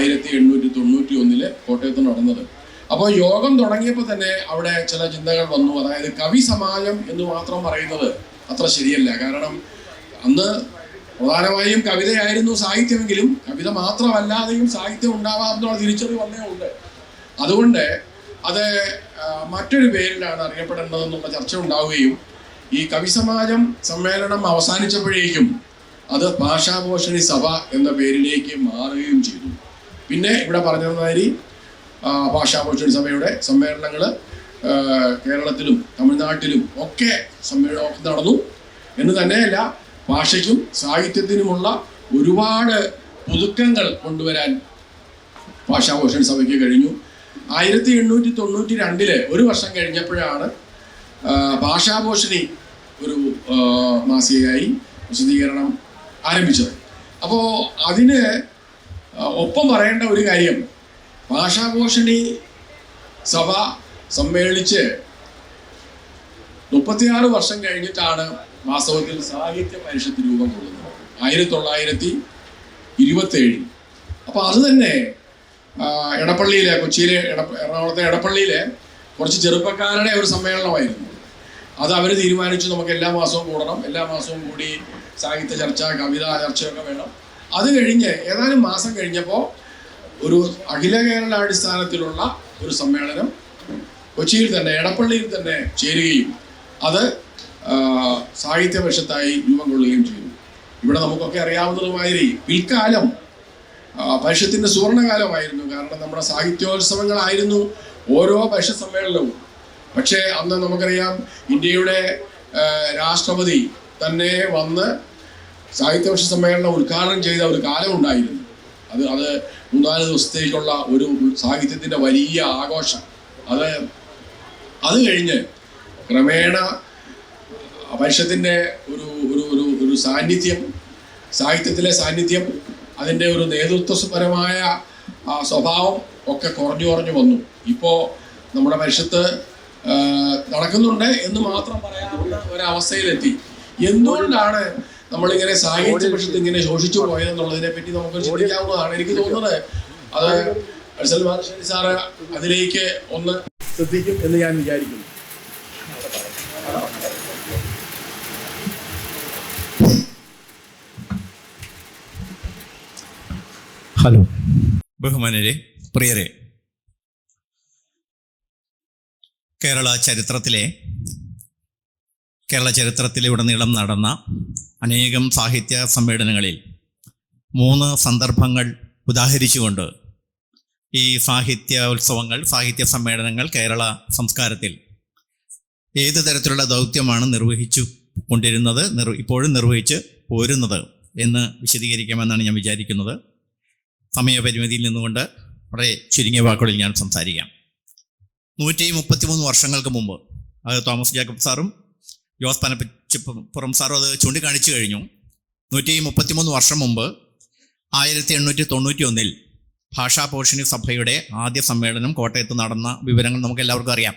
ആയിരത്തി എണ്ണൂറ്റി തൊണ്ണൂറ്റി ഒന്നിൽ കോട്ടയത്ത് നടന്നത്. അപ്പോൾ യോഗം തുടങ്ങിയപ്പോൾ തന്നെ അവിടെ ചില ചിന്തകൾ വന്നു. അതായത് കവി സമാജം എന്ന് മാത്രം പറയുന്നത് അത്ര ശരിയല്ല. കാരണം അന്ന് പ്രധാനമായും കവിതയായിരുന്നു സാഹിത്യമെങ്കിലും കവിത മാത്രമല്ലാതെയും സാഹിത്യം ഉണ്ടാവാം എന്നുള്ള തിരിച്ചറിവ് വന്നേ ഉണ്ട്. അതുകൊണ്ട് അത് മറ്റൊരു പേരിലാണ് അറിയപ്പെടേണ്ടതെന്നുള്ള ചർച്ച ഉണ്ടാവുകയും ഈ കവി സമാജം സമ്മേളനം അവസാനിച്ചപ്പോഴേക്കും അത് ഭാഷാഭൂഷണി സഭ എന്ന പേരിലേക്ക് മാറുകയും ചെയ്തു. പിന്നെ ഇവിടെ പറഞ്ഞിരുന്നതായി ഭാഷാ ഭാഷാപോഷണി സഭയുടെ സമ്മേളനങ്ങൾ കേരളത്തിലും തമിഴ്നാട്ടിലും ഒക്കെ സമ്മേളനം നടന്നു. എന്ന് തന്നെയല്ല ഭാഷയ്ക്കും സാഹിത്യത്തിനുമുള്ള ഒരുപാട് പുതുക്കങ്ങൾ കൊണ്ടുവരാൻ ഭാഷാ ഭാഷാഭൂഷൺ സഭയ്ക്ക് കഴിഞ്ഞു. ആയിരത്തി എണ്ണൂറ്റി തൊണ്ണൂറ്റി രണ്ടിൽ ഒരു വർഷം കഴിഞ്ഞപ്പോഴാണ് ഭാഷാഭൂഷണി ഒരു മാസികയായി പ്രസിദ്ധീകരണം ആരംഭിച്ചത്. അപ്പോൾ അതിന് ഒപ്പം പറയേണ്ട ഒരു കാര്യം. ഭാഷാഭൂഷണി സഭ സമ്മേളിച്ച് മുപ്പത്തിയാറ് വർഷം കഴിഞ്ഞിട്ടാണ് വാസ്തവത്തിൽ സാഹിത്യ പരിഷത്ത് രൂപം കൊള്ളുന്നത്. ആയിരത്തി തൊള്ളായിരത്തി ഇരുപത്തേഴിൽ അപ്പോൾ അത് തന്നെ എടപ്പള്ളിയിലെ കൊച്ചിയിലെ എറണാകുളത്തെ എടപ്പള്ളിയിലെ കുറച്ച് ചെറുപ്പക്കാരുടെ ഒരു സമ്മേളനമായിരുന്നു. അത് അവർ തീരുമാനിച്ചു നമുക്ക് എല്ലാ മാസവും കൂടണം. എല്ലാ മാസവും കൂടി സാഹിത്യ ചർച്ച കവിതാ ചർച്ചയൊക്കെ വേണം. അത് കഴിഞ്ഞ് ഏതാനും മാസം കഴിഞ്ഞപ്പോൾ ഒരു അഖില കേരള അടിസ്ഥാനത്തിലുള്ള ഒരു സമ്മേളനം കൊച്ചിയിൽ തന്നെ എടപ്പള്ളിയിൽ തന്നെ ചേരുകയും അത് സാഹിത്യവശത്തായി സാഹിത്യ രൂപം കൊള്ളുകയും ചെയ്തു. ഇവിടെ നമുക്കൊക്കെ അറിയാവുന്നതുമാതിരി പിൽക്കാലം പരിഷത്തിന്റെ സുവർണകാലമായിരുന്നു. കാരണം നമ്മുടെ സാഹിത്യോത്സവങ്ങളായിരുന്നു ഓരോ പരിഷത്ത് സമ്മേളനവും. പക്ഷേ അന്ന് നമുക്കറിയാം ഇന്ത്യയുടെ രാഷ്ട്രപതി തന്നെ വന്ന് സാഹിത്യ പരിഷത്ത് സമ്മേളനം ഉദ്ഘാടനം ചെയ്ത ഒരു കാലമുണ്ടായിരുന്നു അത് അത് മൂന്നാൽ ദിവസത്തേക്കുള്ള ഒരു സാഹിത്യത്തിന്റെ വലിയ ആഘോഷം. അത് അത് കഴിഞ്ഞ് ക്രമേണ പരിഷത്തിന്റെ ഒരു ഒരു ഒരു ഒരു സാന്നിധ്യം സാഹിത്യത്തിലെ സാന്നിധ്യം അതിന്റെ ഒരു നേതൃത്വപരമായ സ്വഭാവം ഒക്കെ കുറഞ്ഞു കുറഞ്ഞു വന്നു. ഇപ്പോൾ നമ്മുടെ പരിഷത്ത് നടക്കുന്നുണ്ട് എന്ന് മാത്രം പറയാവുന്ന ഒരവസ്ഥയിലെത്തി. എന്തുകൊണ്ടാണ് നമ്മളിങ്ങനെ സാഹിത്യ പക്ഷത്ത് ഇങ്ങനെ ശോഷിച്ചു പോയതെന്നുള്ളതിനെ പറ്റി നമുക്ക് ചിന്തിക്കാവുന്നതാണ്. എനിക്ക് തോന്നുന്നത് അത് അഴ്സൽ മാർഷി സാറ് അതിലേക്ക് ഒന്ന് ശ്രദ്ധിക്കും എന്ന് ഞാൻ വിചാരിക്കുന്നു. ഹലോ. ബഹുമാനരെ പ്രിയരെ. കേരള ചരിത്രത്തിലെ കേരള ചരിത്രത്തിലെ ഉടനീളം നടന്ന അനേകം സാഹിത്യ സമ്മേളനങ്ങളിൽ മൂന്ന് സന്ദർഭങ്ങൾ ഉദാഹരിച്ചുകൊണ്ട് ഈ സാഹിത്യ ഉത്സവങ്ങൾ സാഹിത്യ സമ്മേളനങ്ങൾ കേരള സംസ്കാരത്തിൽ ഏത് തരത്തിലുള്ള ദൗത്യമാണ് നിർവഹിച്ചു കൊണ്ടിരുന്നത് ഇപ്പോഴും നിർവഹിച്ച് പോരുന്നത് എന്ന് വിശദീകരിക്കാമെന്നാണ് ഞാൻ വിചാരിക്കുന്നത്. സമയപരിമിതിയിൽ നിന്നുകൊണ്ട് വളരെ ചുരുങ്ങിയ വാക്കുകളിൽ ഞാൻ സംസാരിക്കാം. നൂറ്റി മുപ്പത്തിമൂന്ന് വർഷങ്ങൾക്ക് മുമ്പ് അത് തോമസ് ജേക്കബ് സാറും ജോസ് പുറം സാറും അത് ചൂണ്ടിക്കാണിച്ചു കഴിഞ്ഞു. നൂറ്റി മുപ്പത്തിമൂന്ന് വർഷം മുമ്പ് ആയിരത്തി എണ്ണൂറ്റി തൊണ്ണൂറ്റി ഒന്നിൽ ഭാഷാ പോഷണി സഭയുടെ ആദ്യ സമ്മേളനം കോട്ടയത്ത് നടന്ന വിവരങ്ങൾ നമുക്ക് എല്ലാവർക്കും അറിയാം.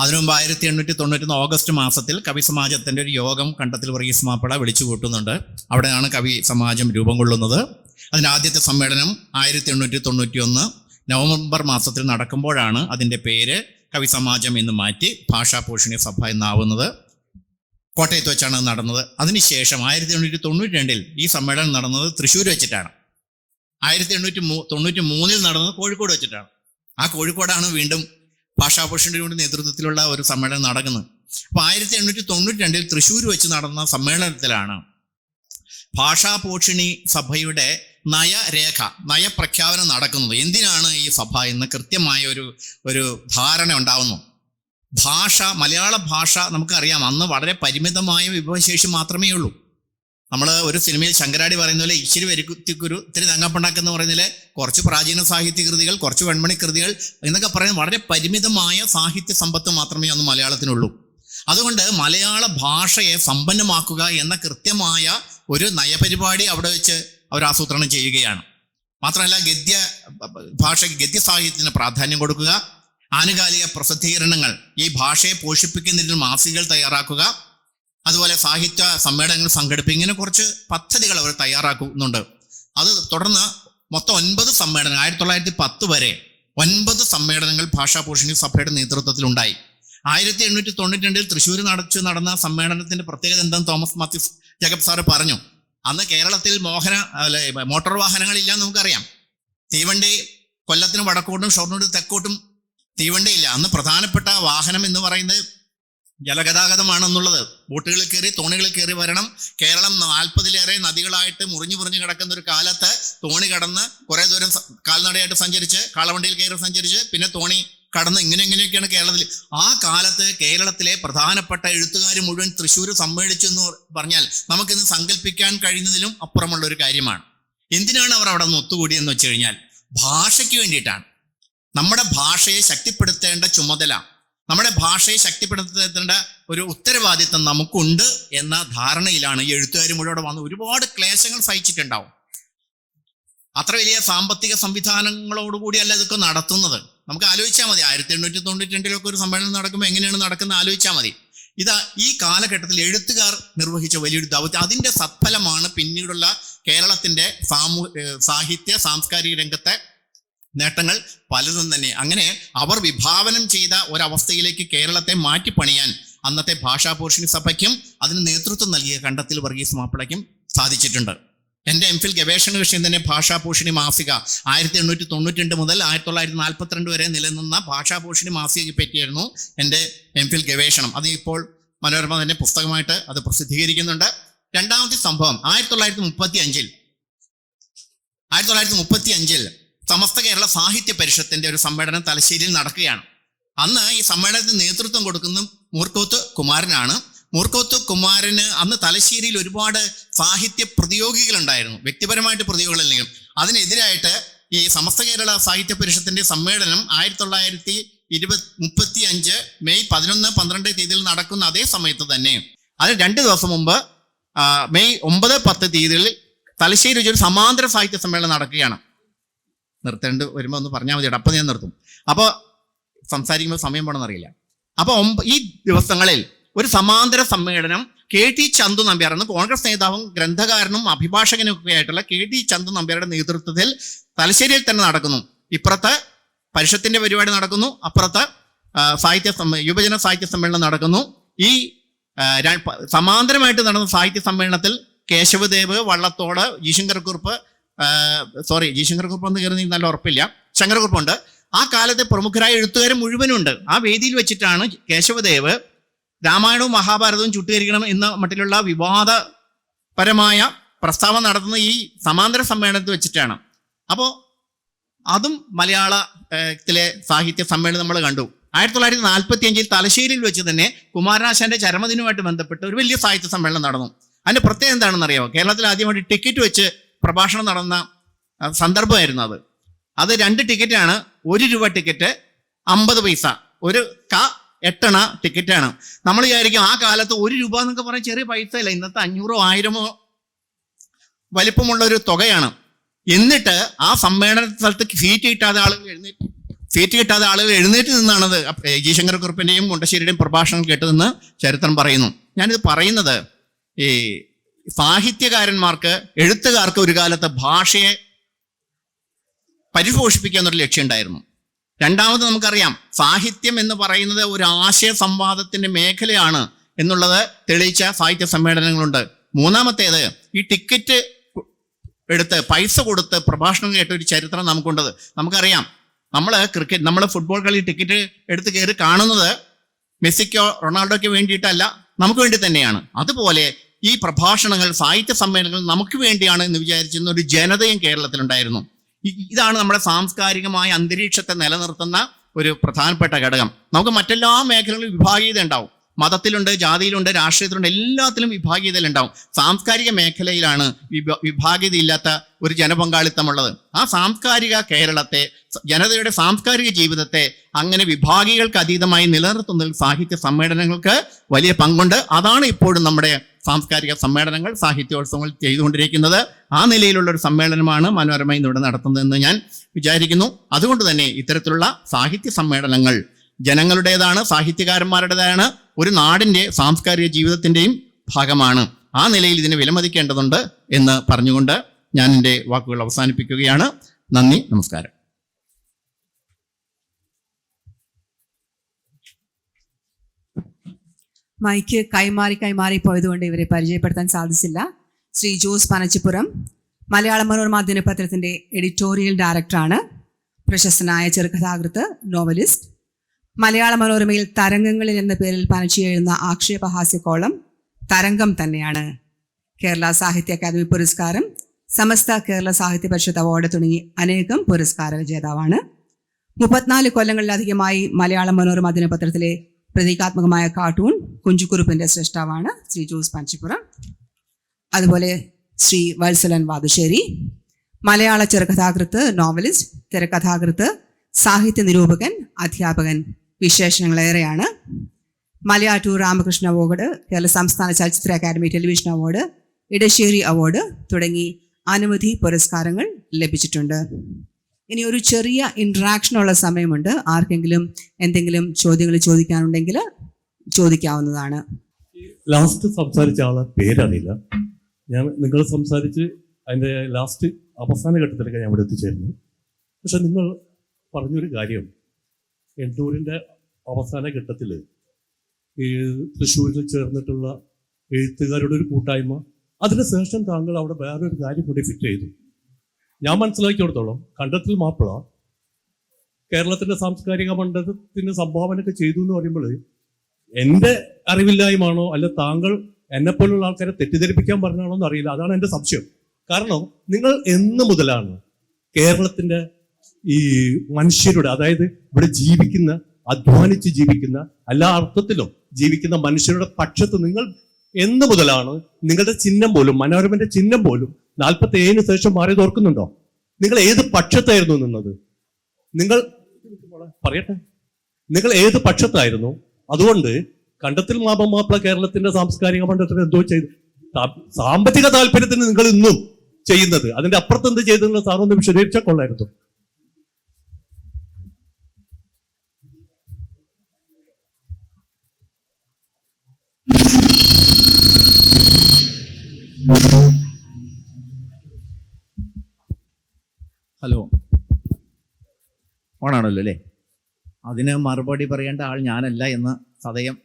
അതിനു മുമ്പ് ആയിരത്തി എണ്ണൂറ്റി തൊണ്ണൂറ്റി ഓഗസ്റ്റ് മാസത്തിൽ കവി സമാജത്തിന്റെ ഒരു യോഗം കണ്ടത്തിൽ വർഗീസ് മാപ്പിള വിളിച്ചു കൂട്ടുന്നുണ്ട്. അവിടെയാണ് കവി സമാജം രൂപം കൊള്ളുന്നത്. അതിന്റെ ആദ്യത്തെ സമ്മേളനം ആയിരത്തി എണ്ണൂറ്റി തൊണ്ണൂറ്റി ഒന്ന് നവംബർ മാസത്തിൽ നടക്കുമ്പോഴാണ് അതിന്റെ പേര് കവി സമാജം എന്ന് മാറ്റി ഭാഷാ പോഷണി സഭ എന്നാവുന്നത്. കോട്ടയത്ത് വെച്ചാണ് നടന്നത്. അതിനുശേഷം ആയിരത്തി എണ്ണൂറ്റി തൊണ്ണൂറ്റി രണ്ടിൽ ഈ സമ്മേളനം നടന്നത് തൃശ്ശൂർ വെച്ചിട്ടാണ്. ആയിരത്തി എണ്ണൂറ്റി മൂ തൊണ്ണൂറ്റി മൂന്നിൽ നടന്നത് കോഴിക്കോട് വെച്ചിട്ടാണ്. ആ കോഴിക്കോടാണ് വീണ്ടും ഭാഷാഭൂഷണിയുടെ നേതൃത്വത്തിലുള്ള ഒരു സമ്മേളനം നടക്കുന്നത്. അപ്പോൾ ആയിരത്തി എണ്ണൂറ്റി തൊണ്ണൂറ്റി രണ്ടിൽ തൃശ്ശൂർ വെച്ച് നടന്ന സമ്മേളനത്തിലാണ് ഭാഷാഭൂഷണി സഭയുടെ നയരേഖ നയപ്രഖ്യാപനം നടക്കുന്നത്. എന്തിനാണ് ഈ സഭ എന്ന് കൃത്യമായ ഒരു ഒരു ധാരണ ഉണ്ടാവുന്നു? ഭാഷ മലയാള ഭാഷ നമുക്കറിയാം. അന്ന് വളരെ പരിമിതമായ വിഭവശേഷി മാത്രമേ ഉള്ളൂ. നമ്മൾ ഒരു സിനിമയിൽ ശങ്കരാടി പറയുന്ന പോലെ ഇച്ചിരി വരുത്തിക്കുരു ഇത്തിരി തങ്കപ്പണ്ടാക്കെന്ന് പറയുന്നതിലെ കുറച്ച് പ്രാചീന സാഹിത്യ കൃതികൾ കുറച്ച് വെൺമണി കൃതികൾ എന്നൊക്കെ പറയുന്നത് വളരെ പരിമിതമായ സാഹിത്യ സമ്പത്ത് മാത്രമേ അന്ന് മലയാളത്തിനുള്ളൂ. അതുകൊണ്ട് മലയാള ഭാഷയെ സമ്പന്നമാക്കുക എന്ന കൃത്യമായ ഒരു നയപരിപാടി അവിടെ വെച്ച് അവർ ആസൂത്രണം ചെയ്യുകയാണ്. മാത്രമല്ല ഗദ്യ ഭാഷ ഗദ്യ സാഹിത്യത്തിന് പ്രാധാന്യം കൊടുക്കുക. ആനുകാലിക പ്രസിദ്ധീകരണങ്ങൾ ഈ ഭാഷയെ പോഷിപ്പിക്കുന്നതിന് മാസികകൾ തയ്യാറാക്കുക. അതുപോലെ സാഹിത്യ സമ്മേളനങ്ങൾ സംഘടിപ്പിക്കുക. ഇങ്ങനെ കുറച്ച് പദ്ധതികൾ അവർ തയ്യാറാക്കുന്നുണ്ട്. അത് തുടർന്ന് മൊത്തം ഒൻപത് സമ്മേളനങ്ങൾ ആയിരത്തി തൊള്ളായിരത്തി പത്ത് വരെ ഒൻപത് സമ്മേളനങ്ങൾ ഭാഷാ പോഷണി സഭയുടെ നേതൃത്വത്തിൽ ഉണ്ടായി. ആയിരത്തി എണ്ണൂറ്റി തൊണ്ണൂറ്റി രണ്ടിൽ തൃശ്ശൂർ നടച്ചു നടന്ന സമ്മേളനത്തിന്റെ പ്രത്യേകത എന്താണെന്ന് തോമസ് മാത്യൂസ് ജഗബ് സാറ് പറഞ്ഞു. അന്ന് കേരളത്തിൽ മോഹന മോട്ടോർ വാഹനങ്ങളില്ല നമുക്കറിയാം. തീവണ്ടി കൊല്ലത്തിനും വടക്കോട്ടും ഷൊർണൂർ തെക്കോട്ടും തീവണ്ടിയില്ല. അന്ന് പ്രധാനപ്പെട്ട വാഹനം എന്ന് പറയുന്നത് ജലഗതാഗതമാണെന്നുള്ളത്. ബോട്ടുകളിൽ കയറി തോണികളിൽ കയറി വരണം. കേരളം നാൽപ്പതിലേറെ നദികളായിട്ട് മുറിഞ്ഞു മുറിഞ്ഞു കിടക്കുന്ന ഒരു കാലത്ത് തോണി കടന്ന് കുറേ ദൂരം കാൽനടയായിട്ട് സഞ്ചരിച്ച് കാളവണ്ടിയിൽ കയറി സഞ്ചരിച്ച് പിന്നെ തോണി കടന്ന് ഇങ്ങനെ ഇങ്ങനെയൊക്കെയാണ് കേരളത്തിൽ. ആ കാലത്ത് കേരളത്തിലെ പ്രധാനപ്പെട്ട എഴുത്തുകാർ മുഴുവൻ തൃശ്ശൂർ സമ്മേളിച്ചു എന്ന് പറഞ്ഞാൽ നമുക്കിന്ന് സങ്കല്പിക്കാൻ കഴിയുന്നതിലും അപ്പുറമുള്ള ഒരു കാര്യമാണ്. എന്തിനാണ് അവർ അവിടെ നിന്ന് ഒത്തുകൂടിയെന്ന് വെച്ച് കഴിഞ്ഞാൽ ഭാഷയ്ക്ക് വേണ്ടിയിട്ടാണ്. നമ്മുടെ ഭാഷയെ ശക്തിപ്പെടുത്തേണ്ട ചുമതല നമ്മുടെ ഭാഷയെ ശക്തിപ്പെടുത്തേണ്ട ഒരു ഉത്തരവാദിത്തം നമുക്കുണ്ട് എന്ന ധാരണയിലാണ് എഴുത്തുകാർ മുഴുവൻ വന്ന് ഒരുപാട് ക്ലേശങ്ങൾ സഹിച്ചിട്ടുണ്ടാവും. അത്ര വലിയ സാമ്പത്തിക സംവിധാനങ്ങളോടുകൂടിയല്ല ഇതൊക്കെ നടത്തുന്നത്. നമുക്ക് ആലോചിച്ചാൽ മതി. ആയിരത്തി എണ്ണൂറ്റി തൊണ്ണൂറ്റി രണ്ടിലൊക്കെ ഒരു സമ്മേളനം നടക്കുമ്പോൾ എങ്ങനെയാണ് നടക്കുന്നത് ആലോചിച്ചാൽ മതി. ഇതാ ഈ കാലഘട്ടത്തിൽ എഴുത്തുകാർ നിർവഹിച്ച വലിയൊരു ദൗത്യം അതിന്റെ സത്ഫലമാണ് പിന്നീടുള്ള കേരളത്തിന്റെ സാമൂ സാഹിത്യ സാംസ്കാരിക രംഗത്തെ നേട്ടങ്ങൾ പലതും തന്നെ. അങ്ങനെ അവർ വിഭാവനം ചെയ്ത ഒരവസ്ഥയിലേക്ക് കേരളത്തെ മാറ്റിപ്പണിയാൻ അന്നത്തെ ഭാഷാ പോഷണി സഭയ്ക്കും അതിന് നേതൃത്വം നൽകിയ കണ്ടത്തിൽ വർഗീസ് മാപ്പിളയ്ക്കും സാധിച്ചിട്ടുണ്ട്. എന്റെ എം ഫിൽ ഗവേഷണ വിഷയം തന്നെ ഭാഷാഭൂഷണി മാസിക. ആയിരത്തി എണ്ണൂറ്റി തൊണ്ണൂറ്റി രണ്ട് മുതൽ ആയിരത്തി തൊള്ളായിരത്തി നാൽപ്പത്തിരണ്ട് വരെ നിലനിന്ന ഭാഷാഭൂഷണി മാസികയെ പറ്റിയായിരുന്നു എന്റെ എം ഫിൽ ഗവേഷണം. അത് ഇപ്പോൾ മനോരമ തന്നെ പുസ്തകമായിട്ട് അത് പ്രസിദ്ധീകരിക്കുന്നുണ്ട്. രണ്ടാമത്തെ സംഭവം ആയിരത്തി തൊള്ളായിരത്തി മുപ്പത്തി അഞ്ചിൽ ആയിരത്തി തൊള്ളായിരത്തി മുപ്പത്തി അഞ്ചിൽ സമസ്ത കേരള സാഹിത്യ പരിഷത്തിന്റെ ഒരു സമ്മേളനം തലശ്ശേരിയിൽ നടക്കുകയാണ്. അന്ന് ഈ സമ്മേളനത്തിന് നേതൃത്വം കൊടുക്കുന്ന മൂർക്കോത്ത് കുമാരനാണ്. മൂർക്കോത്ത് കുമാരന് അന്ന് തലശ്ശേരിയിൽ ഒരുപാട് സാഹിത്യ പ്രതിയോഗികളുണ്ടായിരുന്നു. വ്യക്തിപരമായിട്ട് പ്രതിയോഗികളല്ലെങ്കിലും അതിനെതിരായിട്ട് ഈ സമസ്ത കേരള സാഹിത്യ പരിഷത്തിന്റെ സമ്മേളനം ആയിരത്തി തൊള്ളായിരത്തി ഇരുപത് മുപ്പത്തി അഞ്ച് മെയ് പതിനൊന്ന് പന്ത്രണ്ട് തീയതിയിൽ നടക്കുന്ന അതേ സമയത്ത് തന്നെ. അതിന് രണ്ട് ദിവസം മുമ്പ് മെയ് ഒമ്പത് പത്ത് തീയതികളിൽ തലശ്ശേരി ഒരു സമാന്തര സാഹിത്യ സമ്മേളനം നടക്കുകയാണ്. നിർത്തേണ്ട വരുമ്പോൾ ഒന്ന് പറഞ്ഞാൽ മതി അപ്പം ഞാൻ നിർത്തും. അപ്പോൾ സംസാരിക്കുമ്പോൾ സമയം പോകണമെന്നറിയില്ല അപ്പോൾ ഈ ദിവസങ്ങളിൽ ഒരു സമാന്തര സമ്മേളനം കെ ടി ചന്തു നമ്പ്യാർ എന്ന് കോൺഗ്രസ് നേതാവും ഗ്രന്ഥകാരനും അഭിഭാഷകനും ഒക്കെ ആയിട്ടുള്ള കെ ടി ചന്തു നമ്പ്യാരുടെ നേതൃത്വത്തിൽ തലശ്ശേരിയിൽ തന്നെ നടക്കുന്നു. ഇപ്പുറത്ത് പരിഷത്തിന്റെ പരിപാടി നടക്കുന്നു. അപ്പുറത്ത് സാഹിത്യ യുവജന സാഹിത്യ സമ്മേളനം നടക്കുന്നു. ഈ സമാന്തരമായിട്ട് നടന്ന സാഹിത്യ സമ്മേളനത്തിൽ കേശവദേവ് വള്ളത്തോട് ജീശങ്കരക്കുറുപ്പ് സോറി ജീശങ്കരക്കുറുപ്പ് എന്ന് കയറി നല്ല ഉറപ്പില്ല. ശങ്കരക്കുറുപ്പുണ്ട് ആ കാലത്തെ പ്രമുഖരായ എഴുത്തുകാരും മുഴുവനുണ്ട് ആ വേദിയിൽ വെച്ചിട്ടാണ് കേശവദേവ് രാമായണവും മഹാഭാരതവും ചുട്ടുകരിക്കണം എന്ന മട്ടിലുള്ള വിവാദപരമായ പ്രസ്താവന നടത്തുന്ന ഈ സമാന്തര സമ്മേളനത്തിൽ വെച്ചിട്ടാണ്. അപ്പോൾ അതും മലയാളത്തിലെ സാഹിത്യ സമ്മേളനം നമ്മൾ കണ്ടു. ആയിരത്തി തൊള്ളായിരത്തി നാൽപ്പത്തി അഞ്ചിൽ തലശ്ശേരിയിൽ വെച്ച് തന്നെ കുമാരനാശാന്റെ ചരമദിനവുമായിട്ട് ബന്ധപ്പെട്ട് ഒരു വലിയ സാഹിത്യ സമ്മേളനം നടന്നു. അതിന്റെ പ്രത്യേകം എന്താണെന്ന് അറിയാമോ കേരളത്തിൽ ആദ്യമായിട്ട് ടിക്കറ്റ് വെച്ച് പ്രഭാഷണം നടന്ന സന്ദർഭമായിരുന്നു അത്. അത് രണ്ട് ടിക്കറ്റാണ്. ഒരു രൂപ ടിക്കറ്റ് അമ്പത് പൈസ. ഒരു ക എട്ടണ ടിക്കറ്റാണ്. നമ്മൾ വിചാരിക്കും ആ കാലത്ത് ഒരു രൂപ എന്നൊക്കെ പറഞ്ഞാൽ ചെറിയ പൈസ അല്ല ഇന്നത്തെ അഞ്ഞൂറോ ആയിരമോ വലിപ്പമുള്ള ഒരു തുകയാണ്. എന്നിട്ട് ആ സമ്മേളന സ്ഥലത്ത് സീറ്റ് കിട്ടാതെ ആളുകൾ എഴുന്നേറ്റ് സീറ്റ് കിട്ടാതെ ആളുകൾ എഴുന്നേറ്റ് നിന്നാണത്. ജയശങ്കർ ശങ്കരക്കുറുപ്പിന്റെയും മുണ്ടശ്ശേരിയുടെയും പ്രഭാഷണം കേട്ടതെന്ന് ചരിത്രം പറയുന്നു. ഞാനിത് പറയുന്നത് ഈ സാഹിത്യകാരന്മാർക്ക് എഴുത്തുകാർക്ക് ഒരു കാലത്ത് ഭാഷയെ പരിപോഷിപ്പിക്കുക എന്നൊരു ലക്ഷ്യം ഉണ്ടായിരുന്നു. രണ്ടാമത് നമുക്കറിയാം സാഹിത്യം എന്ന് പറയുന്നത് ഒരു ആശയ സംവാദത്തിന്റെ മേഖലയാണ് എന്നുള്ളത് തെളിയിച്ച സാഹിത്യ സമ്മേളനങ്ങളുണ്ട്. മൂന്നാമത്തേത് ഈ ടിക്കറ്റ് എടുത്ത് പൈസ കൊടുത്ത് പ്രഭാഷണം കേട്ട ഒരു ചരിത്രം നമുക്കുണ്ടത് നമുക്കറിയാം നമ്മൾ ക്രിക്കറ്റ് നമ്മൾ ഫുട്ബോൾ കളി ടിക്കറ്റ് എടുത്ത് കയറി കാണുന്നത് മെസ്സിക്കോ റൊണാൾഡോയ്ക്കോ വേണ്ടിയിട്ടല്ല നമുക്ക് വേണ്ടി തന്നെയാണ്. അതുപോലെ ഈ പ്രഭാഷണങ്ങൾ സാഹിത്യ സമ്മേളനങ്ങൾ നമുക്ക് വേണ്ടിയാണ് എന്ന് വിചാരിച്ചിരുന്ന ഒരു ജനതയും കേരളത്തിലുണ്ടായിരുന്നു. ഇതാണ് നമ്മുടെ സാംസ്കാരികമായ അന്തരീക്ഷത്തെ നിലനിർത്തുന്ന ഒരു പ്രധാനപ്പെട്ട ഘടകം. നമുക്ക് മറ്റെല്ലാ മേഖലകളിലും വിഭാഗീയത ഉണ്ടാവും. മതത്തിലുണ്ട് ജാതിയിലുണ്ട് രാഷ്ട്രീയത്തിലുണ്ട് എല്ലാത്തിലും വിഭാഗീയത ഉണ്ടാവും. സാംസ്കാരിക മേഖലയിലാണ് വിഭ- വിഭാഗീയത ഇല്ലാത്ത ഒരു ജനപങ്കാളിത്തമുള്ളത്. ആ സാംസ്കാരിക കേരളത്തെ ജനതയുടെ സാംസ്കാരിക ജീവിതത്തെ അങ്ങനെ വിഭാഗികൾക്ക് അതീതമായി നിലനിർത്തുന്നതിൽ സാഹിത്യ സമ്മേളനങ്ങൾക്ക് വലിയ പങ്കുണ്ട്. അതാണ് ഇപ്പോഴും നമ്മുടെ സാംസ്കാരിക സമ്മേളനങ്ങൾ സാഹിത്യോത്സവങ്ങൾ ചെയ്തുകൊണ്ടിരിക്കുന്നത്. ആ നിലയിലുള്ള ഒരു സമ്മേളനമാണ് മനോരമ ഇന്നിവിടെ നടത്തുന്നതെന്ന് ഞാൻ വിചാരിക്കുന്നു. അതുകൊണ്ട് തന്നെ ഇത്തരത്തിലുള്ള സാഹിത്യ സമ്മേളനങ്ങൾ ജനങ്ങളുടേതാണ് സാഹിത്യകാരന്മാരുടേതാണ് ഒരു നാടിന്റെ സാംസ്കാരിക ജീവിതത്തിന്റെയും ഭാഗമാണ്. ആ നിലയിൽ ഇതിനെ വിലമതിക്കേണ്ടതുണ്ട് എന്ന് പറഞ്ഞുകൊണ്ട് ഞാൻ എന്റെ വാക്കുകൾ അവസാനിപ്പിക്കുകയാണ്. നന്ദി നമസ്കാരം. മൈക്ക് കൈമാറി കൈമാറി പോയതുകൊണ്ട് ഇവരെ പരിചയപ്പെടുത്താൻ സാധിച്ചില്ല. ശ്രീ ജോസ് പനച്ചിപ്പുറം മലയാള മനോരമ ദിനപത്രത്തിന്റെ എഡിറ്റോറിയൽ ഡയറക്ടറാണ്. പ്രശസ്തനായ ചെറുകഥാകൃത്ത് നോവലിസ്റ്റ്. മലയാള മനോരമയിൽ തരംഗങ്ങളിൽ എന്ന പേരിൽ പനച്ചി എഴുതുന്ന ആക്ഷേപഹാസ്യ കോളം തരംഗം തന്നെയാണ്. കേരള സാഹിത്യ അക്കാദമി പുരസ്കാരം സമസ്ത കേരള സാഹിത്യ പരിഷത്ത് അവാർഡ് തുടങ്ങി അനേകം പുരസ്കാര ജേതാവാണ് മുപ്പത്തിനാല് കൊല്ലങ്ങളിലധികമായി മലയാള മനോരമ ദിനപത്രത്തിലെ പ്രതീകാത്മകമായ കാർട്ടൂൺ കുഞ്ചുകുറുപ്പിന്റെ സൃഷ്ടാവാണ് ശ്രീ ജോസ് പഞ്ചിപ്പുറം. അതുപോലെ ശ്രീ വത്സലൻ വാതുശ്ശേരി മലയാള ചെറുകഥാകൃത്ത് നോവലിസ്റ്റ് തിരക്കഥാകൃത്ത് സാഹിത്യ നിരൂപകൻ അധ്യാപകൻ വിശേഷങ്ങളേറെയാണ്. മലയാറ്റൂർ രാമകൃഷ്ണ അവാർഡ് കേരള സംസ്ഥാന ചലച്ചിത്ര academy television award Edasseri award തുടങ്ങി അനവധി പുരസ്കാരങ്ങൾ ലഭിച്ചിട്ടുണ്ട്. ഇനി ഒരു ചെറിയ ഇൻട്രാക്ഷൻ ഉള്ള സമയമുണ്ട്. ആർക്കെങ്കിലും എന്തെങ്കിലും ചോദ്യങ്ങൾ ചോദിക്കാനുണ്ടെങ്കിൽ ചോദിക്കാവുന്നതാണ്. ലാസ്റ്റ് സംസാരിച്ച ആളെ പേരറിയില്ല. ഞാൻ നിങ്ങൾ സംസാരിച്ച് അതിന്റെ ലാസ്റ്റ് അവസാന ഘട്ടത്തിലേക്ക് ഞാൻ ഇവിടെ എത്തിച്ചേരുന്നു. പക്ഷെ നിങ്ങൾ പറഞ്ഞൊരു കാര്യം. എണ്ണൂരിന്റെ അവസാന ഘട്ടത്തിൽ ഈ തൃശ്ശൂരിൽ ചേർന്നിട്ടുള്ള എഴുത്തുകാരുടെ ഒരു കൂട്ടായ്മ അതിന് ശേഷം താങ്കൾ അവിടെ വേറൊരു കാര്യം കൂടി ഫിറ്റ് ചെയ്തു. ഞാൻ മനസ്സിലാക്കിയെടുത്തോളം കണ്ടത്തിൽ മാപ്പിള. കേരളത്തിന്റെ സാംസ്കാരിക മണ്ഡലത്തിന് സംഭാവനയൊക്കെ ചെയ്തു എന്ന് പറയുമ്പോൾ എന്റെ അറിവില്ലായ്മയാണോ അല്ല താങ്കൾ എന്നെപ്പോലുള്ള ആൾക്കാരെ തെറ്റിദ്ധരിപ്പിക്കാൻ പറഞ്ഞാണോ എന്ന് അറിയില്ല. അതാണ് എന്റെ സംശയം. കാരണം നിങ്ങൾ എന്ന് മുതലാണ് കേരളത്തിന്റെ ഈ മനുഷ്യരുടെ അതായത് ഇവിടെ ജീവിക്കുന്ന അധ്വാനിച്ച് ജീവിക്കുന്ന എല്ലാ അർത്ഥത്തിലും ജീവിക്കുന്ന മനുഷ്യരുടെ പക്ഷത്ത് നിങ്ങൾ എന്ന് മുതലാണ് നിങ്ങളുടെ ചിഹ്നം പോലും മനോരമന്റെ ചിഹ്നം പോലും നാൽപ്പത്തി ഏഴിന് ശേഷം മാറിയത് ഓർക്കുന്നുണ്ടോ? നിങ്ങൾ ഏത് പക്ഷത്തായിരുന്നു നിന്നത്? നിങ്ങൾ പറയട്ടെ. നിങ്ങൾ ഏത് പക്ഷത്തായിരുന്നു? അതുകൊണ്ട് കണ്ടത്തിൽ മാപം മാപ്പിള കേരളത്തിന്റെ സാംസ്കാരിക മണ്ഡലത്തിന് എന്തോ ചെയ്തു സാമ്പത്തിക താല്പര്യത്തിന് നിങ്ങൾ ഇന്നും ചെയ്യുന്നത്. അതിന്റെ അപ്പുറത്ത് എന്ത് ചെയ്തെന്ന് സാറൊന്ന് വിശദീകരിച്ചാൽ കൊള്ളായിരുന്നു. ഹലോ. ഓണാണല്ലോ അല്ലേ? അതിന് മറുപടി പറയേണ്ട ആൾ ഞാനല്ല എന്ന് സദയം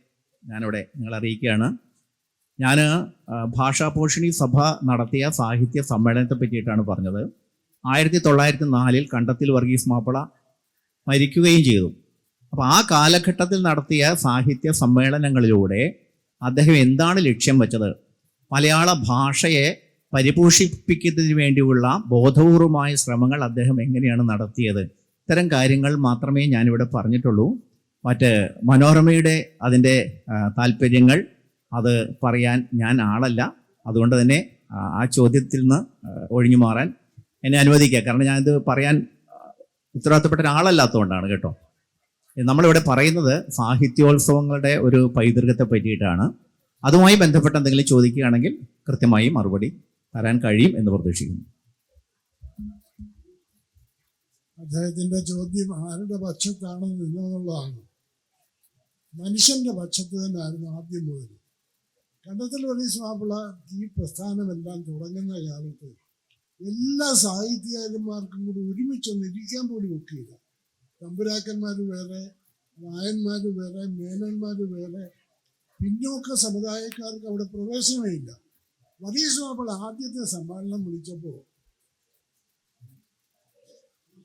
ഞാനിവിടെ നിങ്ങളെ അറിയിക്കുകയാണ്. ഞാൻ ഭാഷാപോഷിണി സഭ നടത്തിയ സാഹിത്യ സമ്മേളനത്തെ പറ്റിയിട്ടാണ് പറഞ്ഞത്. ആയിരത്തി തൊള്ളായിരത്തി നാലിൽ കണ്ടത്തിൽ വർഗീസ് മാപ്പിള മരിക്കുകയും ചെയ്തു. അപ്പോൾ ആ കാലഘട്ടത്തിൽ നടത്തിയ സാഹിത്യ സമ്മേളനങ്ങളിലൂടെ അദ്ദേഹം എന്താണ് ലക്ഷ്യം വെച്ചത്? മലയാള ഭാഷയെ പരിപോഷിപ്പിക്കുന്നതിന് വേണ്ടിയുള്ള ബോധപൂർവമായ ശ്രമങ്ങൾ അദ്ദേഹം എങ്ങനെയാണ് നടത്തിയത്? ഇത്തരം കാര്യങ്ങൾ മാത്രമേ ഞാനിവിടെ പറഞ്ഞിട്ടുള്ളൂ. മറ്റ് മനോരമയുടെ അതിന്റെ താല്പര്യങ്ങൾ അത് പറയാൻ ഞാൻ ആളല്ല. അതുകൊണ്ട് തന്നെ ആ, ചോദ്യത്തിൽ നിന്ന് ഒഴിഞ്ഞു മാറാൻ എന്നെ അനുവദിക്കുക. കാരണം ഞാനിത് പറയാൻ ഉത്തരവാദിത്തപ്പെട്ട ഒരാളല്ലാത്തതുകൊണ്ടാണ് കേട്ടോ. നമ്മളിവിടെ പറയുന്നത് സാഹിത്യോത്സവങ്ങളുടെ ഒരു പൈതൃകത്തെ പറ്റിയിട്ടാണ്. അതുമായി ബന്ധപ്പെട്ട് എന്തെങ്കിലും ചോദിക്കുകയാണെങ്കിൽ കൃത്യമായി മറുപടി തരാൻ കഴിയും എന്ന് പ്രതീക്ഷിക്കുന്നു. അദ്ദേഹത്തിന്റെ ചോദ്യം ആരുടെ പക്ഷത്താണ് നിന്നതെന്നുള്ളതാണ് മനുഷ്യന്റെ പക്ഷത്ത് തന്നെയായിരുന്നു ആദ്യം മുതൽ കണ്ടത്തിൽ വലിയ മാപ്പിള ഈ പ്രസ്ഥാനമെല്ലാം തുടങ്ങുന്ന കാലത്ത് എല്ലാ സാഹിത്യകാരന്മാർക്കും കൂടി ഒരുമിച്ചൊന്ന് ഇരിക്കാൻ പോലും ഒക്കിയില്ല. തമ്പുരാക്കന്മാർ വേറെ നായന്മാർ വേറെ മേനന്മാർ വേറെ പിന്നോക്ക സമുദായക്കാർക്ക് അവിടെ പ്രവേശനമേ ഇല്ല മാപ്പിള ആദ്യത്തെ സമ്മേളനം വിളിച്ചപ്പോൾ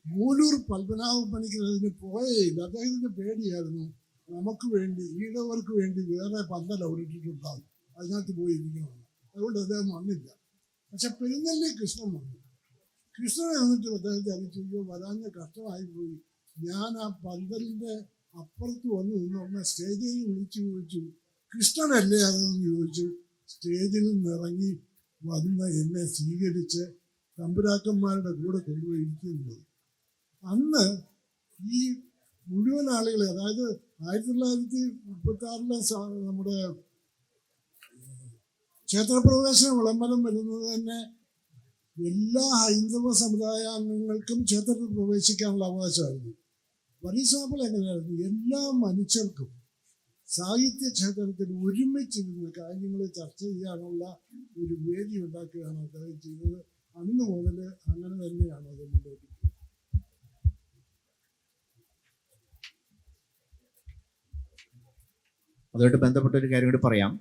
മൂലൂർ പത്മനാഭ പണിക്കർ അതിന് പോയേയില്ല. അദ്ദേഹത്തിന് പേടിയായിരുന്നു. നമുക്ക് വേണ്ടി ഈടവർക്ക് വേണ്ടി വേറെ പന്തൽ അവിടിട്ടിട്ടുണ്ടാകും അതിനകത്ത് പോയി ഇരിക്കണമെന്ന് അതുകൊണ്ട് അദ്ദേഹം വന്നില്ല. പക്ഷെ പെരുന്നല്ലി കൃഷ്ണൻ വന്നു. കൃഷ്ണൻ എന്നിട്ട് അദ്ദേഹത്തെ അറിയിച്ചു "അയ്യോ, വരാഞ്ഞ കഷ്ടമായി പോയി. ഞാൻ ആ പന്തലിന്റെ അപ്പുറത്ത് വന്ന് പറഞ്ഞ സ്റ്റേജിൽ വിളിച്ചു ചോദിച്ചു കൃഷ്ണനല്ലേ അതെന്ന് ചോദിച്ചു? സ്റ്റേജിൽ നിന്നിറങ്ങി വന്ന് എന്നെ സ്വീകരിച്ച് തമ്പുരാക്കന്മാരുടെ കൂടെ കൊണ്ടുപോയി ഇരിക്കുന്നത് അന്ന് ഈ മുഴുവൻ ആളുകളെ അതായത് ആയിരത്തി തൊള്ളായിരത്തി മുപ്പത്തി ആറിലെ നമ്മുടെ ക്ഷേത്രപ്രവേശന വിളംബരം വരുന്നത് തന്നെ എല്ലാ ഹൈന്ദവ സമുദായ അംഗങ്ങൾക്കും ക്ഷേത്രത്തിൽ പ്രവേശിക്കാനുള്ള അവകാശമായിരുന്നു. വരീസാപ്പിൾ എങ്ങനെയായിരുന്നു? എല്ലാ മനുഷ്യർക്കും സാഹിത്യ ക്ഷേത്രത്തിൽ ഒരുമിച്ചിരുന്ന് കാര്യങ്ങൾ ചർച്ച ചെയ്യാനുള്ള ഒരു വേദി ഉണ്ടാക്കുകയാണ് അദ്ദേഹം ചെയ്തത് അന്ന് മുതൽ അങ്ങനെ തന്നെയാണ് അത് മുന്നോട്ട് അതുമായിട്ട് ബന്ധപ്പെട്ട ഒരു കാര്യം കൂടി പറയാം.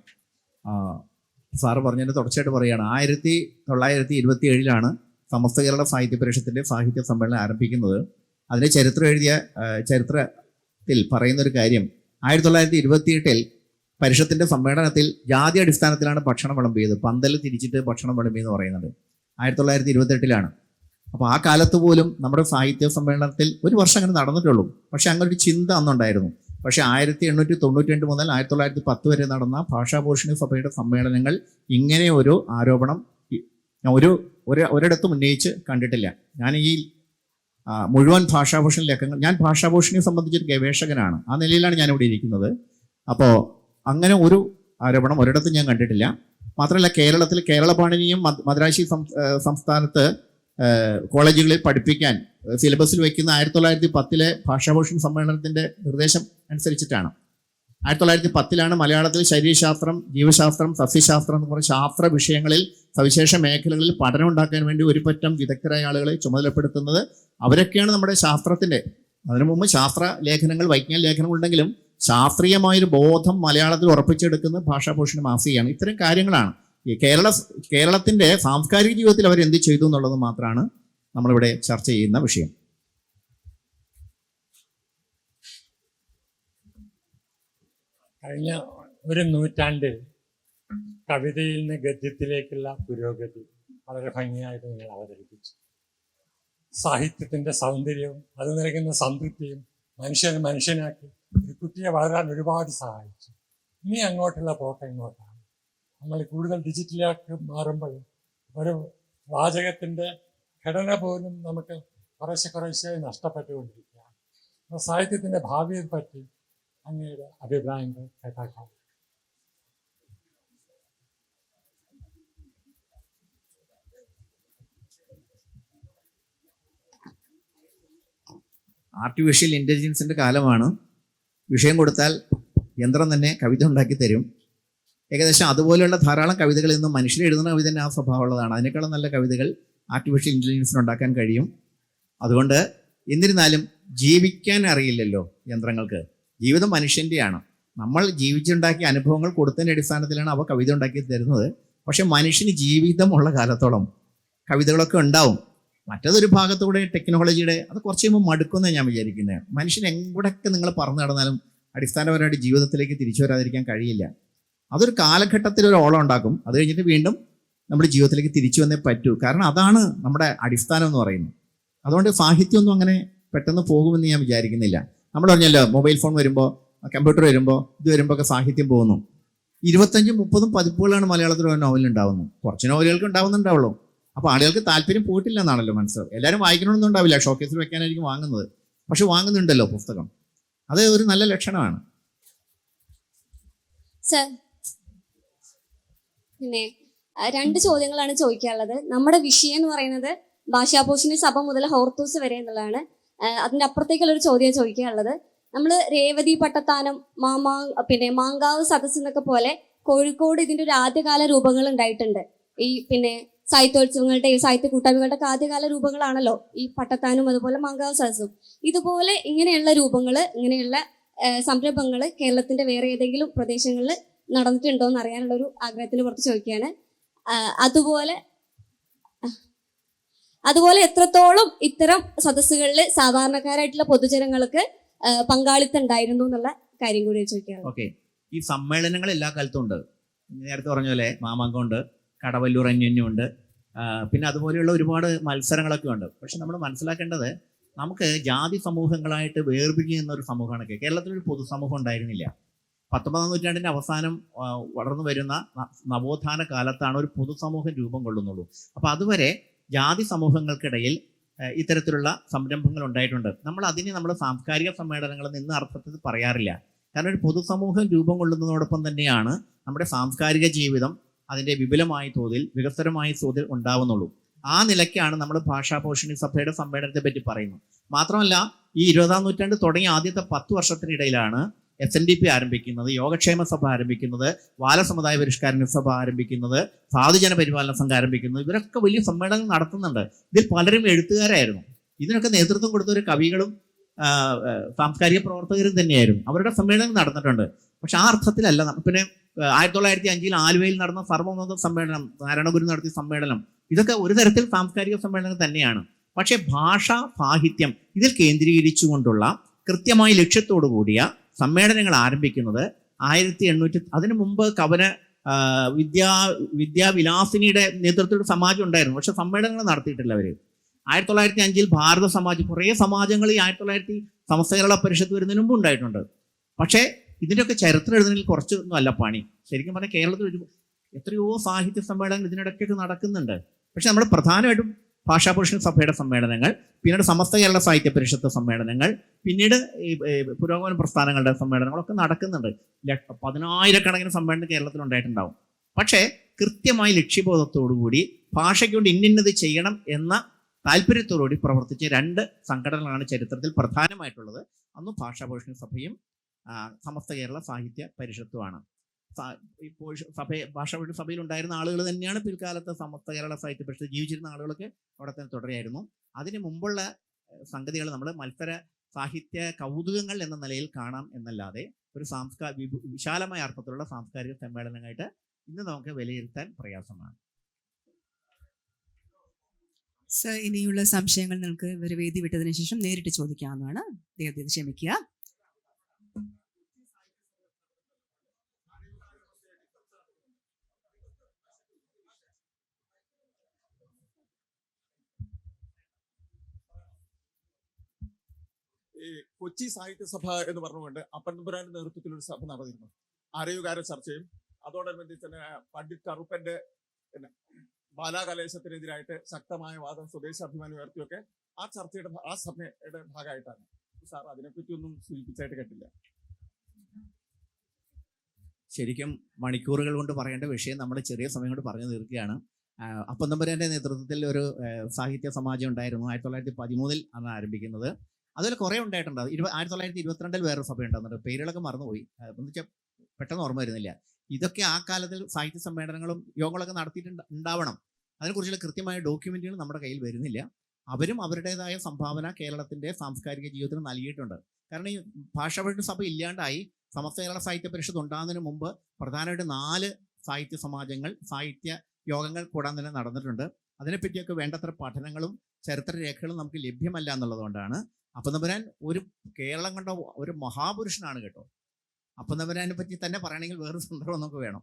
സാറ് പറഞ്ഞതിന്റെ തുടർച്ചയായിട്ട് പറയുകയാണ്. ആയിരത്തി തൊള്ളായിരത്തി ഇരുപത്തി ഏഴിലാണ് സമസ്ത കേരള സാഹിത്യ പരിഷത്തിന്റെ സാഹിത്യ സമ്മേളനം ആരംഭിക്കുന്നത്. അതിന്റെ ചരിത്രം എഴുതിയ ചരിത്രത്തിൽ പറയുന്ന ഒരു കാര്യം ആയിരത്തി തൊള്ളായിരത്തി ഇരുപത്തി എട്ടിൽ പരിഷത്തിന്റെ സമ്മേളനത്തിൽ ജാതി അടിസ്ഥാനത്തിലാണ് ഭക്ഷണം വിളമ്പിയത്. പന്തൽ തിരിച്ചിട്ട് ഭക്ഷണം വിളമ്പി എന്ന് പറയുന്നത്. ആയിരത്തി തൊള്ളായിരത്തി ഇരുപത്തെട്ടിലാണ് അപ്പോൾ ആ കാലത്ത് പോലും നമ്മുടെ സാഹിത്യ സമ്മേളനത്തിൽ ഒരു വർഷം അങ്ങനെ നടന്നിട്ടുള്ളൂ. പക്ഷെ അങ്ങനെ ഒരു ചിന്ത അന്നുണ്ടായിരുന്നു. പക്ഷേ ആയിരത്തി എണ്ണൂറ്റി തൊണ്ണൂറ്റി രണ്ട് മുതൽ ആയിരത്തി തൊള്ളായിരത്തി പത്ത് വരെ നടന്ന ഭാഷാഭൂഷണി സഭയുടെ സമ്മേളനങ്ങൾ ഇങ്ങനെ ഒരു ആരോപണം ഒരു ഒരു ഒരിടത്തും ഉന്നയിച്ച് കണ്ടിട്ടില്ല. ഞാൻ ഈ മുഴുവൻ ഭാഷാഭൂഷൺ ലേഖനങ്ങൾ ഞാൻ ഭാഷാഭൂഷണിയെ സംബന്ധിച്ചൊരു ഗവേഷകനാണ്. ആ നിലയിലാണ് ഞാനിവിടെ ഇരിക്കുന്നത്. അപ്പോൾ അങ്ങനെ ഒരു ആരോപണം ഒരിടത്തും ഞാൻ കണ്ടിട്ടില്ല. മാത്രമല്ല കേരളത്തിൽ കേരള പാണിനിയും മദ്രാശി സംസ്ഥാനത്ത് കോളേജുകളിൽ പഠിപ്പിക്കാൻ സിലബസിൽ വയ്ക്കുന്ന ആയിരത്തി തൊള്ളായിരത്തി പത്തിലെ ഭാഷാഭൂഷൺ സമ്മേളനത്തിന്റെ നിർദ്ദേശം അനുസരിച്ചിട്ടാണ്. ആയിരത്തി തൊള്ളായിരത്തി പത്തിലാണ് മലയാളത്തിൽ ശരീരശാസ്ത്രം ജീവശാസ്ത്രം സസ്യശാസ്ത്രം എന്ന് പറഞ്ഞ ശാസ്ത്ര വിഷയങ്ങളിൽ സവിശേഷ മേഖലകളിൽ പഠനം ഉണ്ടാക്കാൻ വേണ്ടി ഒരു പറ്റം വിദഗ്ധരായ ആളുകളെ ചുമതലപ്പെടുത്തുന്നത്. അവരൊക്കെയാണ് നമ്മുടെ ശാസ്ത്രത്തിന്റെ അതിനു മുമ്പ് ശാസ്ത്ര ലേഖനങ്ങൾ വൈജ്ഞാനിക ലേഖനങ്ങൾ ഉണ്ടെങ്കിലും ശാസ്ത്രീയമായൊരു ബോധം മലയാളത്തിൽ ഉറപ്പിച്ചെടുക്കുന്ന ഭാഷാഭൂഷണ മാസികയാണ്. ഇത്തരം കാര്യങ്ങളാണ്. ഈ കേരള കേരളത്തിന്റെ സാംസ്കാരിക ജീവിതത്തിൽ അവർ എന്ത് ചെയ്തു എന്നുള്ളത് മാത്രമാണ് നമ്മളിവിടെ ചർച്ച ചെയ്യുന്ന വിഷയം. കഴിഞ്ഞ ഒരു നൂറ്റാണ്ട് കവിതയിൽ നിന്ന് ഗദ്യത്തിലേക്കുള്ള പുരോഗതി വളരെ ഭംഗിയായിട്ട് നിങ്ങൾ അവതരിപ്പിച്ചു. സാഹിത്യത്തിന്റെ സൗന്ദര്യവും അത് നിറയ്ക്കുന്ന സംതൃപ്തിയും മനുഷ്യനെ മനുഷ്യനാക്കി ഒരു കുട്ടിയെ വളരാൻ ഒരുപാട് സഹായിച്ചു. ഇനി അങ്ങോട്ടുള്ള പോക്ക് ഇങ്ങോട്ടാണ്. നമ്മൾ കൂടുതൽ ഡിജിറ്റലാക്കി മാറുമ്പോൾ ഒരു വാചകത്തിന്റെ ഘടന പോലും നമുക്ക് കുറേശ്ശെ കുറേശ്ശെ നഷ്ടപ്പെട്ടുകൊണ്ടിരിക്കുകയാണ്. സാഹിത്യത്തിന്റെ ഭാവിയെ പറ്റി അങ്ങയുടെ അഭിപ്രായങ്ങൾ കേട്ടാക്കാം ആർട്ടിഫിഷ്യൽ ഇന്റലിജൻസിന്റെ കാലമാണ്. വിഷയം കൊടുത്താൽ യന്ത്രം തന്നെ കവിത ഉണ്ടാക്കി തരും. ഏകദേശം അതുപോലെയുള്ള ധാരാളം കവിതകൾ ഇന്ന് മനുഷ്യർ എഴുതുന്ന കവിത തന്നെ ആ സ്വഭാവമുള്ളതാണ്. അതിനേക്കാളും നല്ല കവിതകൾ ആർട്ടിഫിഷ്യൽ ഇന്റലിജൻസിന് ഉണ്ടാക്കാൻ കഴിയും. അതുകൊണ്ട് എന്നിരുന്നാലും ജീവിക്കാൻ അറിയില്ലല്ലോ യന്ത്രങ്ങൾക്ക്. ജീവിതം മനുഷ്യന്റെയാണ് നമ്മൾ ജീവിച്ചുണ്ടാക്കിയ അനുഭവങ്ങൾ കൊടുത്തതിന്റെ അടിസ്ഥാനത്തിലാണ് അവ കവിത ഉണ്ടാക്കി തരുന്നത്. പക്ഷെ മനുഷ്യന് ജീവിതമുള്ള കാലത്തോളം കവിതകളൊക്കെ ഉണ്ടാവും. മറ്റതൊരു ഭാഗത്തൂടെ ടെക്നോളജിയുടെ അത് കുറച്ച് കഴിയുമ്പോൾ മടുക്കുമെന്ന് ഞാൻ വിചാരിക്കുന്നത് മനുഷ്യൻ എവിടെയൊക്കെ നിങ്ങൾ പറഞ്ഞു നടന്നാലും അടിസ്ഥാനപരമായിട്ട് ജീവിതത്തിലേക്ക് തിരിച്ചു വരാതിരിക്കാൻ കഴിയില്ല. അതൊരു കാലഘട്ടത്തിൽ ഒരു ഓളം ഉണ്ടാക്കും. അത് കഴിഞ്ഞിട്ട് വീണ്ടും നമ്മുടെ ജീവിതത്തിലേക്ക് തിരിച്ചു വന്നേ പറ്റൂ. കാരണം അതാണ് നമ്മുടെ അടിസ്ഥാനം എന്ന് പറയുന്നത്. അതുകൊണ്ട് സാഹിത്യമൊന്നും അങ്ങനെ പെട്ടെന്ന് പോകുമെന്ന് ഞാൻ വിചാരിക്കുന്നില്ല. നമ്മൾ പറഞ്ഞല്ലോ മൊബൈൽ ഫോൺ വരുമ്പോൾ കമ്പ്യൂട്ടർ വരുമ്പോൾ ഇത് വരുമ്പോൾ ഒക്കെ സാഹിത്യം പോകുന്നു. ഇരുപത്തഞ്ചും മുപ്പതും പതിപ്പുകളാണ് മലയാളത്തിൽ ഒരു നോവലിൽ ഉണ്ടാവുന്നത്. കുറച്ച് നോവലുകൾക്ക് ഉണ്ടാവുന്നുണ്ടാവുള്ളൂ. അപ്പോൾ ആളുകൾക്ക് താല്പര്യം പോയിട്ടില്ല എന്നാണല്ലോ മനസ്സിലാവും എല്ലാവരും വായിക്കണമെന്നൊന്നും ഉണ്ടാവില്ല. ഷോക്കേസിൽ വെക്കാനായിരിക്കും വാങ്ങുന്നത്. പക്ഷെ വാങ്ങുന്നുണ്ടല്ലോ പുസ്തകം. അത് ഒരു നല്ല ലക്ഷണമാണ്. സർ പിന്നെ രണ്ട് ചോദ്യങ്ങളാണ് ചോദിക്കാനുള്ളത്. നമ്മുടെ വിഷയം എന്ന് പറയുന്നത് ഭാഷാഭൂഷണി സഭ മുതൽ ഹോർത്തൂസ് വരെ എന്നുള്ളതാണ്. ആ, അതിന്റെ അപ്പുറത്തേക്കുള്ള ഒരു ചോദ്യം ചോദിക്കാനുള്ളത്. നമ്മൾ രേവതി പട്ടത്താനം മാമാ പിന്നെ മാങ്കാവ് സദസ് എന്നൊക്കെ പോലെ കോഴിക്കോട് ഇതിന്റെ ഒരു ആദ്യകാല രൂപങ്ങൾ ഉണ്ടായിട്ടുണ്ട്. ഈ പിന്നെ സാഹിത്യോത്സവങ്ങളുടെ സാഹിത്യ കൂട്ടായ്മകളുടെ ആദ്യകാല രൂപങ്ങളാണല്ലോ ഈ പട്ടത്താനും അതുപോലെ മാങ്കാവ് സദസ്സും. ഇതുപോലെ ഇങ്ങനെയുള്ള രൂപങ്ങൾ ഇങ്ങനെയുള്ള സംരംഭങ്ങൾ കേരളത്തിന്റെ വേറെ ഏതെങ്കിലും പ്രദേശങ്ങളിൽ നടന്നിട്ടുണ്ടോ എന്ന് അറിയാനുള്ള ഒരു ആഗ്രഹത്തിന് പുറത്ത് ചോദിക്കുകയാണ് അതുപോലെ അതുപോലെ എത്രത്തോളം ഇത്തരം സദസ്സുകളിൽ സാധാരണക്കാരായിട്ടുള്ള പൊതുജനങ്ങൾക്ക് പങ്കാളിത്തം ഉണ്ടായിരുന്നു എന്നുള്ള കാര്യം കൂടി ചോദിക്കാം ഓക്കെ. ഈ സമ്മേളനങ്ങൾ എല്ലാ കാലത്തും ഉണ്ട്. നേരത്തെ പറഞ്ഞ പോലെ മാമാങ്കമുണ്ട് കടവല്ലൂർ അന്യോന്യമുണ്ട് പിന്നെ അതുപോലെയുള്ള ഒരുപാട് മത്സരങ്ങളൊക്കെ ഉണ്ട്. പക്ഷെ നമ്മൾ മനസ്സിലാക്കേണ്ടത് നമുക്ക് ജാതി സമൂഹങ്ങളായിട്ട് വേർപിരിഞ്ഞ ഒരു സമൂഹമാണ് കേരളത്തിലൊരു പൊതുസമൂഹം ഉണ്ടായിരുന്നില്ല. പത്തൊമ്പതാം നൂറ്റാണ്ടിന്റെ അവസാനം വളർന്നു വരുന്ന നവോത്ഥാന കാലത്താണ് ഒരു പൊതുസമൂഹം രൂപം കൊള്ളുന്നുള്ളൂ. അപ്പോൾ അതുവരെ ജാതി സമൂഹങ്ങൾക്കിടയിൽ ഇത്തരത്തിലുള്ള സംരംഭങ്ങൾ ഉണ്ടായിട്ടുണ്ട്. നമ്മൾ അതിനെ നമ്മൾ സാംസ്കാരിക സമ്മേളനങ്ങൾ നിന്ന് അർത്ഥത്തിൽ പറയാറില്ല. കാരണം ഒരു പൊതുസമൂഹം രൂപം കൊള്ളുന്നതോടൊപ്പം തന്നെയാണ് നമ്മുടെ സാംസ്കാരിക ജീവിതം അതിന്റെ വിപുലമായ തോതിൽ വികസനമായ തോതിൽ ഉണ്ടാവുന്നുള്ളൂ. ആ നിലയ്ക്കാണ് നമ്മൾ ഭാഷാ പോഷണി സഭയുടെ സമ്മേളനത്തെ പറ്റി പറയുന്നത്. മാത്രമല്ല ഈ ഇരുപതാം നൂറ്റാണ്ട് തുടങ്ങിയ ആദ്യത്തെ പത്ത് വർഷത്തിനിടയിലാണ് എസ് എൻ ഡി പി ആരംഭിക്കുന്നത് യോഗക്ഷേമ സഭ ആരംഭിക്കുന്നത് ബാലസമുദായ പരിഷ്കാര സഭ ആരംഭിക്കുന്നത് സാധുജന പരിപാലന സംഘം ആരംഭിക്കുന്നത് ഇവരൊക്കെ വലിയ സമ്മേളനങ്ങൾ നടത്തുന്നുണ്ട്. ഇതിൽ പലരും എഴുത്തുകാരായിരുന്നു. ഇതിനൊക്കെ നേതൃത്വം കൊടുത്ത ഒരു കവികളും സാംസ്കാരിക പ്രവർത്തകരും തന്നെയായിരുന്നു. അവരുടെ സമ്മേളനം നടന്നിട്ടുണ്ട്. പക്ഷെ ആ അർത്ഥത്തിലല്ല. പിന്നെ ആയിരത്തി തൊള്ളായിരത്തി അഞ്ചിൽ ആലുവയിൽ നടന്ന സർവമത സമ്മേളനം നാരായണഗുരു നടത്തിയ സമ്മേളനം ഇതൊക്കെ ഒരു തരത്തിൽ സാംസ്കാരിക സമ്മേളനം തന്നെയാണ്. പക്ഷേ ഭാഷ സാഹിത്യം ഇതിൽ കേന്ദ്രീകരിച്ചുകൊണ്ടുള്ള കൃത്യമായ ലക്ഷ്യത്തോടു കൂടിയ സമ്മേളനങ്ങൾ ആരംഭിക്കുന്നത് ആയിരത്തി എണ്ണൂറ്റി അതിനു മുമ്പ് കവന വിദ്യാ വിദ്യാവിലാസിനിയുടെ നേതൃത്വത്തിൽ സമാജം ഉണ്ടായിരുന്നു. പക്ഷെ സമ്മേളനങ്ങൾ നടത്തിയിട്ടില്ല അവർ. ആയിരത്തി തൊള്ളായിരത്തി അഞ്ചിൽ ഭാരത സമാജം കുറേ സമാജങ്ങൾ ഈ ആയിരത്തി തൊള്ളായിരത്തി സമസ്ത കേരള പരിഷത്ത് വരുന്നതിന് മുമ്പ് ഉണ്ടായിട്ടുണ്ട്. പക്ഷേ ഇതിന്റെയൊക്കെ ചരിത്രം എഴുതുന്നതിൽ കുറച്ചൊന്നും അല്ല പണി. ശരിക്കും പറഞ്ഞാൽ കേരളത്തിൽ എത്രയോ സാഹിത്യ സമ്മേളനങ്ങൾ ഇതിനിടയ്ക്കൊക്കെ നടക്കുന്നുണ്ട്. പക്ഷെ നമ്മൾ പ്രധാനമായിട്ടും ഭാഷാഭൂഷൺ സഭയുടെ സമ്മേളനങ്ങൾ പിന്നീട് സമസ്ത കേരള സാഹിത്യ പരിഷത്ത് സമ്മേളനങ്ങൾ പിന്നീട് ഈ പുരോഗമന പ്രസ്ഥാനങ്ങളുടെ സമ്മേളനങ്ങളൊക്കെ നടക്കുന്നുണ്ട്. പതിനായിരക്കണക്കിന് സമ്മേളനം കേരളത്തിൽ ഉണ്ടായിട്ടുണ്ടാവും പക്ഷേ കൃത്യമായ ലക്ഷ്യബോധത്തോടുകൂടി ഭാഷയ്ക്കൊണ്ട് ഇന്നിന്നത് ചെയ്യണം എന്ന താല്പര്യത്തോടുകൂടി പ്രവർത്തിച്ച രണ്ട് സംഘടനകളാണ് ചരിത്രത്തിൽ പ്രധാനമായിട്ടുള്ളത്. അന്ന് ഭാഷാഭൂഷണ സഭയും സമസ്ത കേരള സാഹിത്യ പരിഷത്തുമാണ്. ഇപ്പോൾ സഭ ഭാഷാഭൂഷണ സഭയിൽ ഉണ്ടായിരുന്ന ആളുകൾ തന്നെയാണ് പിൽക്കാലത്ത് സമസ്ത കേരള സാഹിത്യ പരിഷത്ത് ജീവിച്ചിരുന്ന ആളുകളൊക്കെ അവിടെ തന്നെ തുടരായിരുന്നു അതിന് മുമ്പുള്ള സംഗതികൾ നമ്മൾ മത്സര സാഹിത്യ കൗതുകങ്ങൾ എന്ന നിലയിൽ കാണാം എന്നല്ലാതെ ഒരു സാംസ്കാ വിശാലമായ അർത്ഥത്തിലുള്ള സാംസ്കാരിക സമ്മേളനമായിട്ട് ഇന്ന് നമുക്ക് വിലയിരുത്താൻ പ്രയാസമാണ്. സർ ഇനിയുള്ള സംശയങ്ങൾ നിങ്ങൾക്ക് ഇവർ വേദി വിട്ടതിന് ശേഷം നേരിട്ട് ചോദിക്കാവുന്നതാണ്. ദയവ് ക്ഷമിക്കുക. കൊച്ചി സാഹിത്യ സഭ എന്ന് പറഞ്ഞുകൊണ്ട് അപ്പൻപുരാന്റെ നേതൃത്വത്തിൽ ഒരു സഭ നടന്നിരുന്നു. ആരോഗ്യകാര ചർച്ചയും അതോടനുബന്ധിച്ച് തന്നെ പണ്ഡിറ്റ് കറുപ്പന്റെ പിന്നെ ബാലാകലേശത്തിനെതിരായിട്ട് ശക്തമായ വാദം സ്വദേശാഭിമാനം ഉയർത്തിയൊക്കെ ആ ചർച്ചയുടെ ആ സഭയുടെ ഭാഗമായിട്ടാണ്. സാർ അതിനെപ്പറ്റി ഒന്നും സൂചിപ്പിച്ചായിട്ട് കേട്ടില്ല. ശരിക്കും മണിക്കൂറുകൾ കൊണ്ട് പറയേണ്ട വിഷയം നമ്മൾ ചെറിയ സമയം കൊണ്ട് പറഞ്ഞു തീർക്കുകയാണ്. അപ്പം നമ്പരന്റെ നേതൃത്വത്തിൽ ഒരു സാഹിത്യ സമാജം ഉണ്ടായിരുന്നു ആയിരത്തി തൊള്ളായിരത്തി പതിമൂന്നിൽ ആണ് ആരംഭിക്കുന്നത്. അതിൽ കുറേ ഉണ്ടായിട്ടുണ്ട്. ഇരുപ ആയിരത്തി തൊള്ളായിരത്തി ഇരുപത്തിരണ്ടിൽ വേറൊരു സഭ ഉണ്ടാകുന്നുണ്ട് പേരുകളൊക്കെ മറന്നുപോയി. എന്ന് വെച്ചാൽ പെട്ടെന്ന് ഓർമ്മ വരുന്നില്ല. ഇതൊക്കെ ആ കാലത്തിൽ സാഹിത്യ സമ്മേളനങ്ങളും യോഗങ്ങളൊക്കെ നടത്തിയിട്ടുണ്ട് ഉണ്ടാവണം. അതിനെക്കുറിച്ചുള്ള കൃത്യമായ ഡോക്യുമെന്റുകൾ നമ്മുടെ കയ്യിൽ വരുന്നില്ല. അവരും അവരുടേതായ സംഭാവന കേരളത്തിന്റെ സാംസ്കാരിക ജീവിതത്തിന് നൽകിയിട്ടുണ്ട്. കാരണം ഈ ഭാഷാപരിഷ സഭ ഇല്ലാണ്ടായി സമസ്ത കേരള സാഹിത്യ പരിഷത്ത് ഉണ്ടാകുന്നതിന് മുമ്പ് പ്രധാനമായിട്ട് നാല് സാഹിത്യ സമാജങ്ങൾ സാഹിത്യ യോഗങ്ങൾ കൂടാൻ തന്നെ നടന്നിട്ടുണ്ട്. അതിനെപ്പറ്റിയൊക്കെ വേണ്ടത്ര പഠനങ്ങളും ചരിത്രരേഖകളും നമുക്ക് ലഭ്യമല്ല എന്നുള്ളതുകൊണ്ടാണ്. അപ്പനമ്പുരാൻ ഒരു കേരളം കണ്ട ഒരു മഹാപുരുഷനാണ് കേട്ടോ. അപ്പനമ്പുരാനെ പറ്റി തന്നെ പറയണമെങ്കിൽ വേറൊരു സന്ദർഭം നമുക്ക് വേണം.